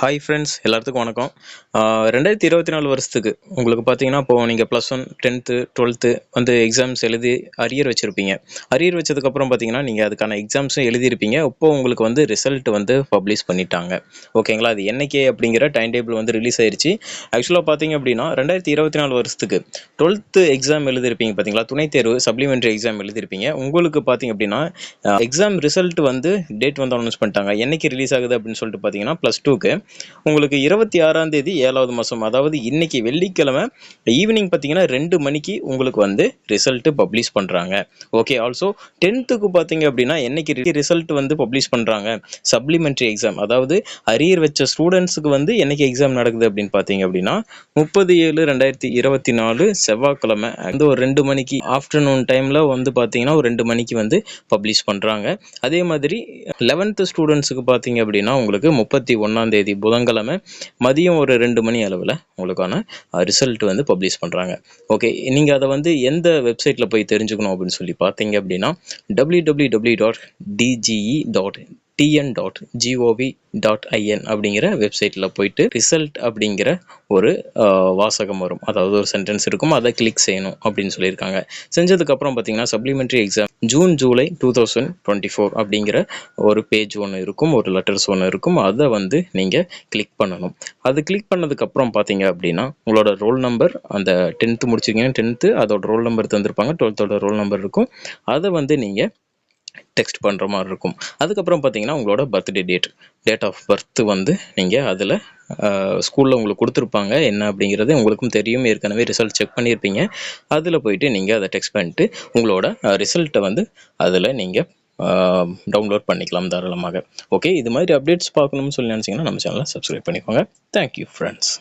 Hi friends எல்லாத்துக்கும் வணக்கம். ரெண்டாயிரத்தி இருபத்தி நாலு வருஷத்துக்கு உங்களுக்கு பார்த்தீங்கன்னா இப்போ நீங்கள் ப்ளஸ் ஒன் டென்த்து டுவெல்த்து வந்து எக்ஸாம்ஸ் எழுதி அரியர் வச்சுருப்பீங்க. அரியர் வச்சதுக்கப்புறம் பார்த்தீங்கன்னா நீங்கள் அதுக்கான எக்ஸாம்ஸும் எழுதியிருப்பீங்க. இப்போ உங்களுக்கு வந்து ரிசல்ட் வந்து பப்ளிஷ் பண்ணிட்டாங்க. ஓகேங்களா அது என்னைக்கே அப்படிங்கிற டைம் டேபிள் வந்து ரிலீஸ் ஆயிடுச்சு ஆக்சுவலாக பார்த்தீங்க அப்படின்னா ரெண்டாயிரத்தி இருபத்தி நாலு வருஷத்துக்கு டுவெல்த்து எக்ஸாம் எழுதியிருப்பீங்க பார்த்தீங்களா துணைத் தேர்வு சப்ளிமெண்ட்ரி எக்ஸாம் எழுதியிருப்பீங்க. உங்களுக்கு பார்த்தீங்க அப்படின்னா எக்ஸாம் ரிசல்ட் வந்து டேட் வந்து அனௌன்ஸ் பண்ணிட்டாங்க. என்னைக்கு ரிலீஸ் ஆகுது அப்படின்னு சொல்லிட்டு பார்த்தீங்கன்னா ப்ளஸ் டூக்கு உங்களுக்கு இருபத்தி ஆறாம் தேதி ஏழாவது மாதம் அதாவது இன்னைக்கு வெள்ளிக்கிழமை ஈவினிங் பார்த்தீங்கன்னா ரெண்டு மணிக்கு உங்களுக்கு வந்து ரிசல்ட் பப்ளிஷ் பண்ணுறாங்க ஓகே ஆல்சோ டென்த்துக்கு பார்த்தீங்க அப்படின்னா என்னைக்கு ரிசல்ட் வந்து பப்ளிஷ் பண்ணுறாங்க சப்ளிமெண்ட்ரி எக்ஸாம் அதாவது அரியர் வச்ச ஸ்டூடெண்ட்ஸுக்கு வந்து என்னைக்கு எக்ஸாம் நடக்குது அப்படின்னு பார்த்தீங்க அப்படின்னா முப்பது ஏழு ரெண்டாயிரத்தி இருபத்தி நாலு செவ்வாய்க்கிழமை வந்து ஒரு ரெண்டு மணிக்கு ஆஃப்டர்நூன் டைமில் வந்து பார்த்தீங்கன்னா ஒரு ரெண்டு மணிக்கு வந்து பப்ளிஷ் பண்ணுறாங்க அதே மாதிரி லெவன்த்து ஸ்டூடெண்ட்ஸுக்கு பார்த்தீங்க அப்படின்னா உங்களுக்கு முப்பத்தி ஒன்றாம் தேதி புதன்கிழமை மதியம் ஒரு ரெண்டு மணி அளவில் உங்களுக்கான ரிசல்ட் வந்து பப்ளிஷ் பண்ணுறாங்க ஓகே நீங்கள் அதை வந்து எந்த வெப்சைட்டில் போய் தெரிஞ்சுக்கணும் அப்படின்னு சொல்லி பார்த்தீங்க அப்படின்னா W W W dot DGE dot TN dot GOV dot IN அப்படிங்கிற வெப்சைட்டில் போயிட்டு ரிசல்ட் அப்படிங்கிற ஒரு வாசகம் வரும். அதாவது ஒரு சென்டென்ஸ் இருக்கும். அதை கிளிக் செய்யணும் அப்படின்னு சொல்லியிருக்காங்க. செஞ்சதுக்கப்புறம் பார்த்தீங்கன்னா supplementary exam June July two thousand twenty four அப்படிங்கிற ஒரு பேஜ் ஒன்று இருக்கும். ஒரு லெட்டர்ஸ் ஒன்று இருக்கும். அதை வந்து நீங்கள் கிளிக் பண்ணணும். அது கிளிக் பண்ணதுக்கப்புறம் பார்த்தீங்க அப்படின்னா உங்களோட ரோல் நம்பர் அந்த டென்த்து முடிச்சிருக்கீங்கன்னா டென்த்து அதோட ரோல் நம்பர் தந்திருப்பாங்க. டுவெல்த்தோட ரோல் நம்பர் இருக்கும். அதை வந்து நீங்கள் டெக்ஸ்ட் பண்ணுற மாதிரி இருக்கும். அதுக்கப்புறம் பார்த்தீங்கன்னா உங்களோட birthday date date of birth வந்து நீங்கள் அதில் ஸ்கூலில் உங்களுக்கு கொடுத்துருப்பாங்க. என்ன அப்படிங்கிறது உங்களுக்கும் தெரியும். ஏற்கனவே ரிசல்ட் செக் பண்ணியிருப்பீங்க. அதில் போயிட்டு நீங்கள் அதை டெக்ஸ்ட் பண்ணிட்டு உங்களோட ரிசல்ட்டை வந்து அதில் நீங்கள் டவுன்லோட் பண்ணிக்கலாம் தாராளமாக. ஓகே இது மாதிரி அப்டேட்ஸ் பார்க்கணும்னு சொல்லி நினச்சிங்கன்னா நம்ம சேனலை சப்ஸ்கிரைப் பண்ணிக்கோங்க. Thank you friends